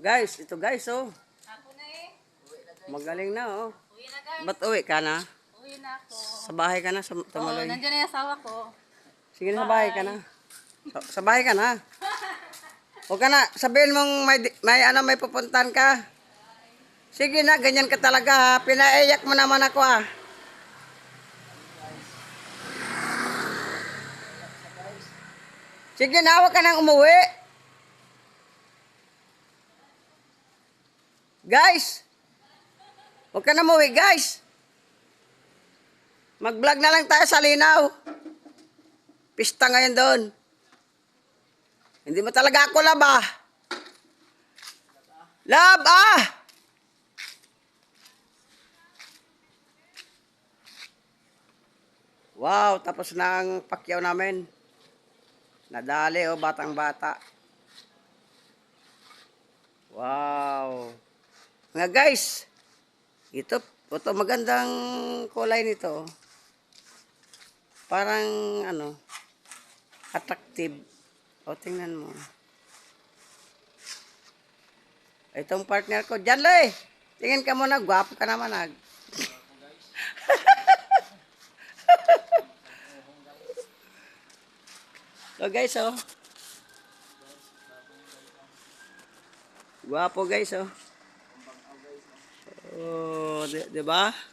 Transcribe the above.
Guys, ito guys, oh. Ako na eh. Magaling na, oh. Uwi na guys. Ba't uwi ka na? Uwi na ako. Sa bahay ka na, sa Oo, tumuloy. nandiyan na yung asawa ko. Sige na, sa bahay ka na. Sa, sa bahay ka na. Huwag ka na, sabihin mong may, may, ano, may pupuntahan ka. Sige na, ganyan ka talaga ha. Pinaiyak mo naman ako ah. Sige na, huwag ka nang umuwi. Guys! Huwag ka na umuwi, guys. Mag-vlog na lang tayo sa linaw. Pista ngayon doon. Hindi mo talaga ako love ah. Love ah! Wow, tapos na ang pakyaw namin. Nadali oh, batang bata. Wow. Mga guys, ito, ito magandang kulay nito. Parang ano, attractive. O, tingnan mo. Itong partner ko, dyan le! Tingin ka muna, gwapo ka naman ag. so guys, oh. Gwapo guys, oh. Oh, di, di ba?